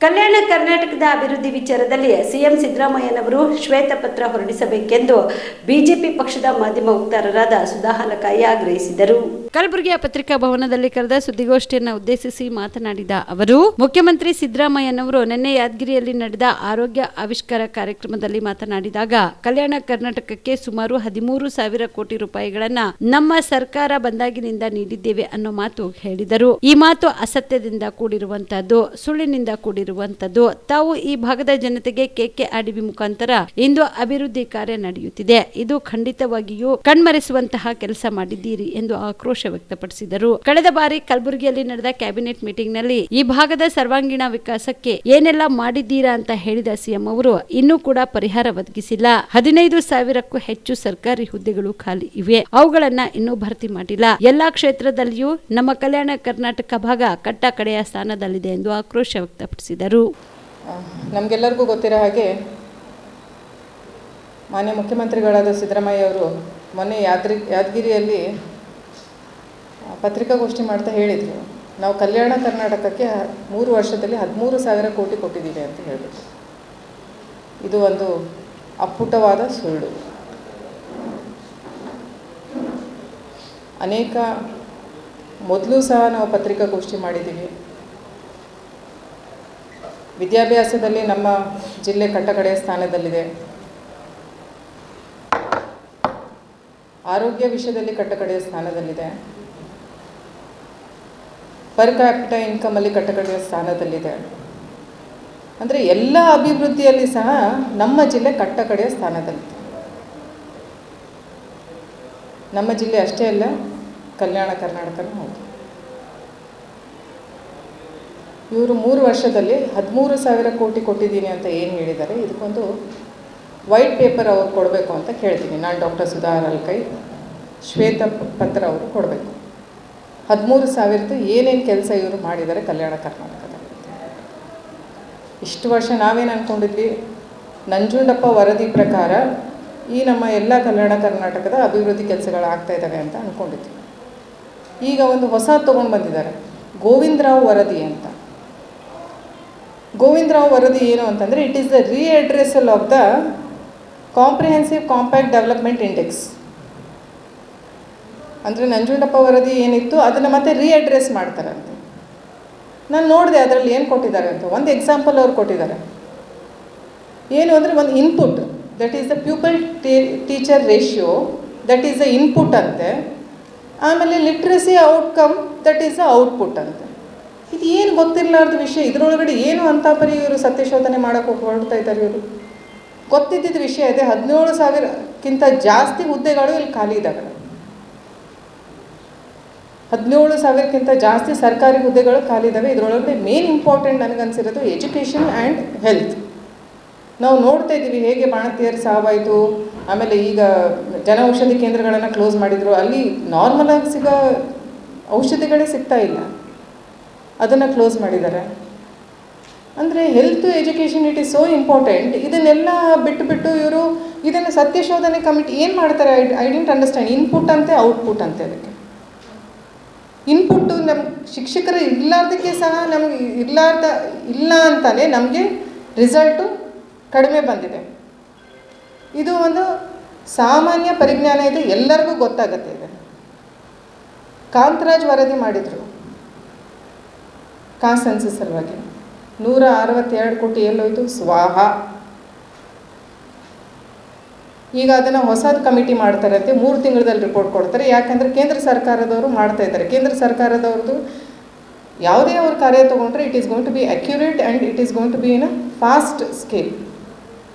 ಕಲ್ಯಾಣ ಕರ್ನಾಟಕದ ಅಭಿವೃದ್ಧಿ ವಿಚಾರದಲ್ಲಿ ಸಿಎಂ ಸಿದ್ದರಾಮಯ್ಯನವರು ಶ್ವೇತಪತ್ರ ಹೊರಡಿಸಬೇಕೆಂದು ಬಿಜೆಪಿ ಪಕ್ಷದ ಮಾಧ್ಯಮ ವಕ್ತಾರರಾದ ಸುಧಾ ಹಾಲಕಾಯಿ ಆಗ್ರಹಿಸಿದರು. ಕಲಬುರಗಿಯ ಪತ್ರಿಕಾ ಭವನದಲ್ಲಿ ಕರೆದ ಸುದ್ದಿಗೋಷ್ಠಿಯನ್ನು ಉದ್ದೇಶಿಸಿ ಮಾತನಾಡಿದ ಅವರು, ಮುಖ್ಯಮಂತ್ರಿ ಸಿದ್ದರಾಮಯ್ಯನವರು ನಿನ್ನೆ ಯಾದಗಿರಿಯಲ್ಲಿ ನಡೆದ ಆರೋಗ್ಯ ಆವಿಷ್ಕಾರ ಕಾರ್ಯಕ್ರಮದಲ್ಲಿ ಮಾತನಾಡಿದಾಗ, ಕಲ್ಯಾಣ ಕರ್ನಾಟಕಕ್ಕೆ ಸುಮಾರು ಹದಿಮೂರು ಸಾವಿರ ಕೋಟಿ ರೂಪಾಯಿಗಳನ್ನ ನಮ್ಮ ಸರ್ಕಾರ ಬಂದಾಗಿನಿಂದ ನೀಡಿದ್ದೇವೆ ಅನ್ನೋ ಮಾತು ಹೇಳಿದರು. ಈ ಮಾತು ಅಸತ್ಯದಿಂದ ಕೂಡಿರುವಂತಹದ್ದು, ಸುಳ್ಳಿನಿಂದ ಕೂಡಿರುವಂತದ್ದು ತಾವು ಈ ಭಾಗದ ಜನತೆಗೆ ಕೆಕೆಆರ್ಡಿಬಿ ಮುಖಾಂತರ ಇಂದು ಅಭಿವೃದ್ಧಿ ಕಾರ್ಯ ನಡೆಯುತ್ತಿದೆ. ಇದು ಖಂಡಿತವಾಗಿಯೂ ಕಣ್ಮರೆಸುವಂತಹ ಕೆಲಸ ಮಾಡಿದ್ದೀರಿ ಎಂದು ಆಕ್ರೋಶ ವ್ಯಕ್ತಪಡಿಸಿದರು. ಕಳೆದ ಬಾರಿ ಕಲಬುರಗಿಯಲ್ಲಿ ನಡೆದ ಕ್ಯಾಬಿನೆಟ್ ಮೀಟಿಂಗ್ನಲ್ಲಿ ಈ ಭಾಗದ ಸರ್ವಾಂಗೀಣ ವಿಕಾಸಕ್ಕೆ ಏನೆಲ್ಲ ಮಾಡಿದ್ದೀರಾ ಅಂತ ಹೇಳಿದ ಸಿಎಂ ಅವರು, ಇನ್ನೂ ಕೂಡ ಪರಿಹಾರ ಒದಗಿಸಿಲ್ಲ. ಹದಿನೈದು ಸಾವಿರಕ್ಕೂ ಹೆಚ್ಚು ಸರ್ಕಾರಿ ಹುದ್ದೆಗಳು ಖಾಲಿ ಇವೆ. ಅವುಗಳನ್ನ ಇನ್ನೂ ಭರ್ತಿ ಮಾಡಿಲ್ಲ. ಎಲ್ಲಾ ಕ್ಷೇತ್ರದಲ್ಲಿಯೂ ನಮ್ಮ ಕಲ್ಯಾಣ ಕರ್ನಾಟಕ ಭಾಗ ಕಟ್ಟ ಕಡೆಯ ಸ್ಥಾನದಲ್ಲಿದೆ ಎಂದು ಆಕ್ರೋಶ ವ್ಯಕ್ತಪಡಿಸಿದರು. ನಮಗೆಲ್ಲರಿಗೂ ಗೊತ್ತಿರೋ ಹಾಗೆ ಮಾನ್ಯ ಮುಖ್ಯಮಂತ್ರಿಗಳಾದ ಸಿದ್ದರಾಮಯ್ಯ ಅವರು ಮೊನ್ನೆ ಯಾದ್ರಿ ಯಾದಗಿರಿಯಲ್ಲಿ ಪತ್ರಿಕಾಗೋಷ್ಠಿ ಮಾಡ್ತಾ ಹೇಳಿದರು. ನಾವು ಕಲ್ಯಾಣ ಕರ್ನಾಟಕಕ್ಕೆ ಮೂರು ವರ್ಷದಲ್ಲಿ ಹದಿಮೂರು ಸಾವಿರ ಕೋಟಿ ಕೊಟ್ಟಿದ್ದೀವಿ ಅಂತ ಹೇಳಿಬಿಟ್ಟು ಇದು ಒಂದು ಅಪ್ಪುಟವಾದ ಸುಳ್ಳು. ಅನೇಕ, ಮೊದಲು ಸಹ ನಾವು ಪತ್ರಿಕಾಗೋಷ್ಠಿ ಮಾಡಿದ್ದೀವಿ. ವಿದ್ಯಾಭ್ಯಾಸದಲ್ಲಿ ನಮ್ಮ ಜಿಲ್ಲೆ ಕಟ್ಟಕಡೆಯ ಸ್ಥಾನದಲ್ಲಿದೆ. ಆರೋಗ್ಯ ವಿಷಯದಲ್ಲಿ ಕಟ್ಟಕಡೆಯ ಸ್ಥಾನದಲ್ಲಿದೆ. ಪರ್ ಕ್ಯಾಪಿಟ ಇನ್ಕಮಲ್ಲಿ ಕಟ್ಟಕಡೆಯ ಸ್ಥಾನದಲ್ಲಿದೆ. ಅಂದರೆ ಎಲ್ಲ ಅಭಿವೃದ್ಧಿಯಲ್ಲಿ ಸಹ ನಮ್ಮ ಜಿಲ್ಲೆ ಕಟ್ಟಕಡೆಯ ಸ್ಥಾನದಲ್ಲಿದೆ. ನಮ್ಮ ಜಿಲ್ಲೆ ಅಷ್ಟೇ ಅಲ್ಲ, ಕಲ್ಯಾಣ ಕರ್ನಾಟಕನೂ ಹೌದು. ಇವರು ಮೂರು ವರ್ಷದಲ್ಲಿ ಹದಿಮೂರು ಸಾವಿರ ಕೋಟಿ ಕೊಟ್ಟಿದ್ದೀನಿ ಅಂತ ಏನು ಹೇಳಿದ್ದಾರೆ? ಇದಕ್ಕೊಂದು ವೈಟ್ ಪೇಪರ್ ಅವ್ರು ಕೊಡಬೇಕು ಅಂತ ಕೇಳ್ತೀನಿ. ನಾನು ಡಾಕ್ಟರ್ ಸುಧಾ ಅಲ್ಕೈ, ಶ್ವೇತ ಪತ್ರ ಅವರು ಕೊಡಬೇಕು. ಹದಿಮೂರು ಸಾವಿರದ್ದು ಏನೇನು ಕೆಲಸ ಇವರು ಮಾಡಿದ್ದಾರೆ ಕಲ್ಯಾಣ ಕರ್ನಾಟಕದಲ್ಲಿ ಇಷ್ಟು ವರ್ಷ ನಾವೇನು ಅಂದ್ಕೊಂಡಿದ್ವಿ ನಂಜುಂಡಪ್ಪ ವರದಿ ಪ್ರಕಾರ ಈ ನಮ್ಮ ಎಲ್ಲ ಕಲ್ಯಾಣ ಕರ್ನಾಟಕದ ಅಭಿವೃದ್ಧಿ ಕೆಲಸಗಳು ಆಗ್ತಾ ಇದ್ದಾವೆ ಅಂತ ಅಂದ್ಕೊಂಡಿದ್ವಿ ಈಗ ಒಂದು ಹೊಸ ತೊಗೊಂಡು ಬಂದಿದ್ದಾರೆ. ಗೋವಿಂದರಾವ್ ವರದಿ ಅಂತ. ಗೋವಿಂದರಾವ್ ವರದಿ ಏನು ಅಂತಂದರೆ it is the redressal of the comprehensive compact development index ಅಂದರೆ ನಂಜುಂಡಪ್ಪ ವರದಿ ಏನಿತ್ತು, ಅದನ್ನು ಮತ್ತೆ ರೀಅಡ್ರೆಸ್ ಮಾಡ್ತಾರಂತೆ. ನಾನು ನೋಡಿದೆ ಅದರಲ್ಲಿ ಏನು ಕೊಟ್ಟಿದ್ದಾರೆ ಅಂತ. ಒಂದು ಎಕ್ಸಾಂಪಲ್ ಅವ್ರು ಕೊಟ್ಟಿದ್ದಾರೆ. ಏನು ಅಂದರೆ ಒಂದು input that is the pupil teacher ratio that is the input ಅಂತೆ. ಆಮೇಲೆ literacy outcome that is the output ಅಂತೆ. ಇದು ಏನು ಗೊತ್ತಿರಲಾರ್ದ ವಿಷಯ? ಇದರೊಳಗಡೆ ಏನು ಅಂತ ಪರಿ ಇವರು ಸತ್ಯಶೋಧನೆ ಮಾಡೋಕ್ಕೆ ಹೊರಡ್ತಾ ಇದ್ದಾರೆ ಇವರು. ಗೊತ್ತಿದ್ದಿದ್ದ ವಿಷಯ ಇದೆ. ಹದಿನೇಳು ಸಾವಿರಕ್ಕಿಂತ ಜಾಸ್ತಿ ಹುದ್ದೆಗಳು ಇಲ್ಲಿ ಖಾಲಿ ಇದ್ದಾವೆ ಹದಿನೇಳು ಸಾವಿರಕ್ಕಿಂತ ಜಾಸ್ತಿ ಸರ್ಕಾರಿ ಹುದ್ದೆಗಳು ಖಾಲಿ ಇದ್ದಾವೆ ಇದರೊಳಗಡೆ ಮೇನ್ ಇಂಪಾರ್ಟೆಂಟ್ ನನಗನ್ಸಿರೋದು ಎಜುಕೇಷನ್ ಆ್ಯಂಡ್ ಹೆಲ್ತ್ ನಾವು ನೋಡ್ತಾ ಇದ್ದೀವಿ ಹೇಗೆ ಬಾಣತಿಯರು ಸಾವಾಯಿತು. ಆಮೇಲೆ ಈಗ ಜನೌಷಧಿ ಕೇಂದ್ರಗಳನ್ನು ಕ್ಲೋಸ್ ಮಾಡಿದರು. ಅಲ್ಲಿ ನಾರ್ಮಲ್ ಆಗಿ ಸಿಗೋ ಔಷಧಿಗಳೇ ಸಿಗ್ತಾ ಇಲ್ಲ. ಅದನ್ನು ಕ್ಲೋಸ್ ಮಾಡಿದ್ದಾರೆ. ಅಂದರೆ health education it is so important ಇದನ್ನೆಲ್ಲ ಬಿಟ್ಟು ಬಿಟ್ಟು ಇವರು ಇದನ್ನು ಸತ್ಯಶೋಧನೆ ಕಮಿಟಿ ಏನು ಮಾಡ್ತಾರೆ? I I didn't understand input ಅಂತೆ ಔಟ್ಪುಟ್ ಅಂತೆ ಅದಕ್ಕೆ. ಇನ್ಪುಟ್ಟು ನಮ್ಮ ಶಿಕ್ಷಕರು ಇರಲಾರ್ದಕ್ಕೆ ಸಹ ನಮಗೆ ಇರಲಾರ್ದ ಇಲ್ಲ ಅಂತಲೇ ನಮಗೆ ರಿಸಲ್ಟು ಕಡಿಮೆ ಬಂದಿದೆ. ಇದು ಒಂದು ಸಾಮಾನ್ಯ ಪರಿಜ್ಞಾನ ಇದೆ, ಎಲ್ಲರಿಗೂ ಗೊತ್ತಾಗತ್ತೆ ಇದೆ. ಕಾಂತರಾಜ್ ವರದಿ ಮಾಡಿದರು. ಕಾನ್ಸೆನ್ಸಸ್ ಸಲುವಾಗಿ. ನೂರ ಅರವತ್ತೆರಡು ಕೋಟಿ ಎಲ್ಲೋಯ್ತು, ಸ್ವಾಹ. ಈಗ ಅದನ್ನು ಹೊಸದು ಕಮಿಟಿ ಮಾಡ್ತಾರಂತೆ, ಮೂರು ತಿಂಗಳಲ್ಲಿ ರಿಪೋರ್ಟ್ ಕೊಡ್ತಾರೆ. ಯಾಕಂದರೆ ಕೇಂದ್ರ ಸರ್ಕಾರದವರು ಮಾಡ್ತಾ ಇದ್ದಾರೆ. ಕೇಂದ್ರ ಸರ್ಕಾರದವ್ರದ್ದು ಯಾವುದೇ ಅವ್ರ ಕಾರ್ಯ ತೊಗೊಂಡ್ರೆ it is going to be accurate and it is going to be in a fast scale